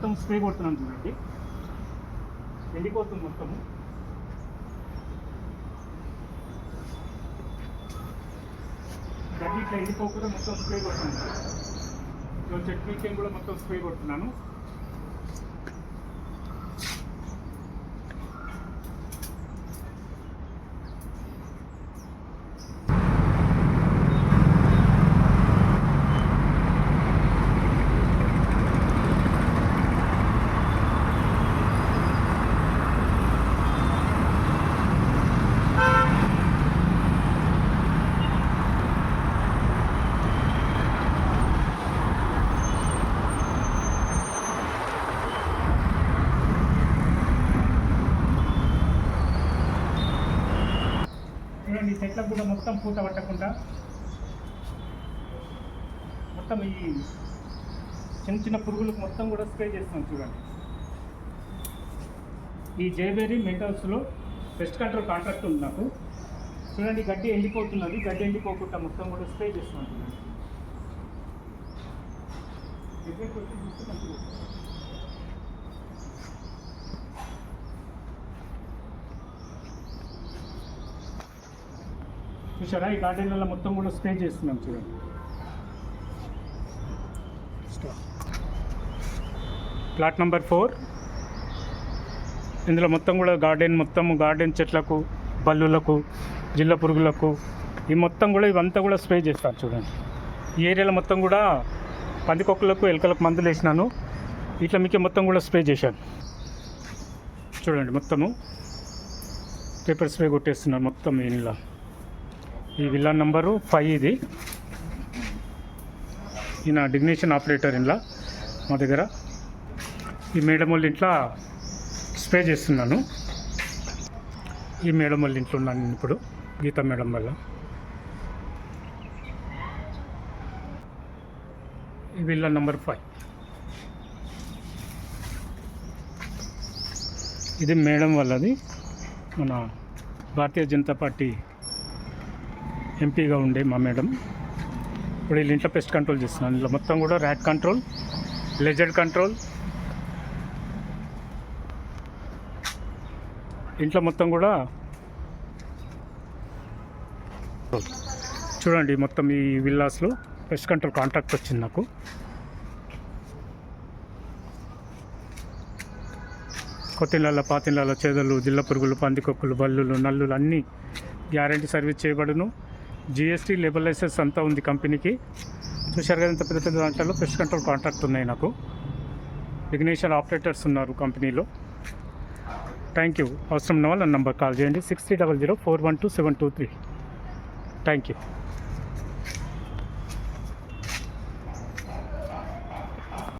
మొత్తం స్ప్రే కొడుతున్నాను చూడండి. ఎండిపోతుంది మొత్తము. గడ్డి ఇట్లా ఎండిపోకుండా మొత్తం స్ప్రే కొడుతున్నాను సో చెట్టు కూడా మొత్తం స్ప్రే కొడుతున్నాను చూడండి ఈ చెట్లకు కూడా మొత్తం పూత పట్టకుండా మొత్తం ఈ చిన్న చిన్న పురుగులకు మొత్తం కూడా స్ప్రే చేస్తున్నాం చూడండి. ఈ జేబేరీ మెటల్స్లో పెస్ట్ కంట్రోల్ కాంట్రాక్ట్ ఉంది నాకు. చూడండి గడ్డి ఎండిపోతున్నది. గడ్డి ఎండిపోకుండా మొత్తం కూడా స్ప్రే చేస్తున్నాం చూడండి. చూసారా ఈ గార్డెన్లలో మొత్తం కూడా స్ప్రే చేస్తున్నాం చూడండి ప్లాట్ నెంబర్ ఫోర్. ఇందులో మొత్తం కూడా గార్డెన్ మొత్తం గార్డెన్ చెట్లకు బల్లులకు జిల్ల పురుగులకు ఈ మొత్తం కూడా ఇవంతా కూడా స్ప్రే చేస్తారు చూడండి. ఈ ఏరియాలో మొత్తం కూడా పందికొక్కలకు ఎలుకలకు మందులు వేసినాను. ఇట్లా మీకు మొత్తం కూడా స్ప్రే చేశాను. చూడండి మొత్తము. పేపర్ స్ప్రే కొట్టేస్తున్నాను మొత్తం ఇలా ఈ విల్లా నంబరు ఫైవ్ ఇది. ఈయన డిగ్నేషన్ ఆపరేటర్ ఇంట్లో మా దగ్గర. ఈ మేడం వాళ్ళ ఇంట్లో స్ప్రే చేస్తున్నాను. ఈ మేడం వాళ్ళ ఇంట్లో ఉన్నాను నేను ఇప్పుడు గీతా మేడం వల్ల. ఈ విల్లా నంబర్ ఫైవ్. ఇది మేడం వల్లది మన భారతీయ జనతా పార్టీ ఎంపీగా ఉండే మా మేడం. ఇప్పుడు వీళ్ళ ఇంట్లో పెస్ట్ కంట్రోల్ చేస్తున్నాను ఇంట్లో మొత్తం కూడా ర్యాట్ కంట్రోల్ లెజర్డ్ కంట్రోల్ ఇంట్లో మొత్తం కూడా చూడండి మొత్తం ఈ విల్లాస్లో పెస్ట్ కంట్రోల్ కాంట్రాక్ట్ వచ్చింది నాకు. కొత్తిళ్ళ పాతిళ్ళ చేదలు జిల్ల పురుగులు పందికొక్కులు బల్లులు నల్లులు అన్నీ గ్యారంటీ సర్వీస్ చేయబడును. జిఎస్టీ లేబర్ లైసెన్స్ అంతా ఉంది కంపెనీకి. చూశారు కదా ఇంత పెద్ద పెద్ద దాంట్లో పెస్ట్ కంట్రోల్ కాంట్రాక్ట్ ఉన్నాయి నాకు. ఇగ్నేషన్ ఆపరేటర్స్ ఉన్నారు కంపెనీలో. థ్యాంక్ యూ అవసరం ఉన్న వాళ్ళు నంబర్ కాల్ చేయండి. Six three double zero four one two seven two three. Thank you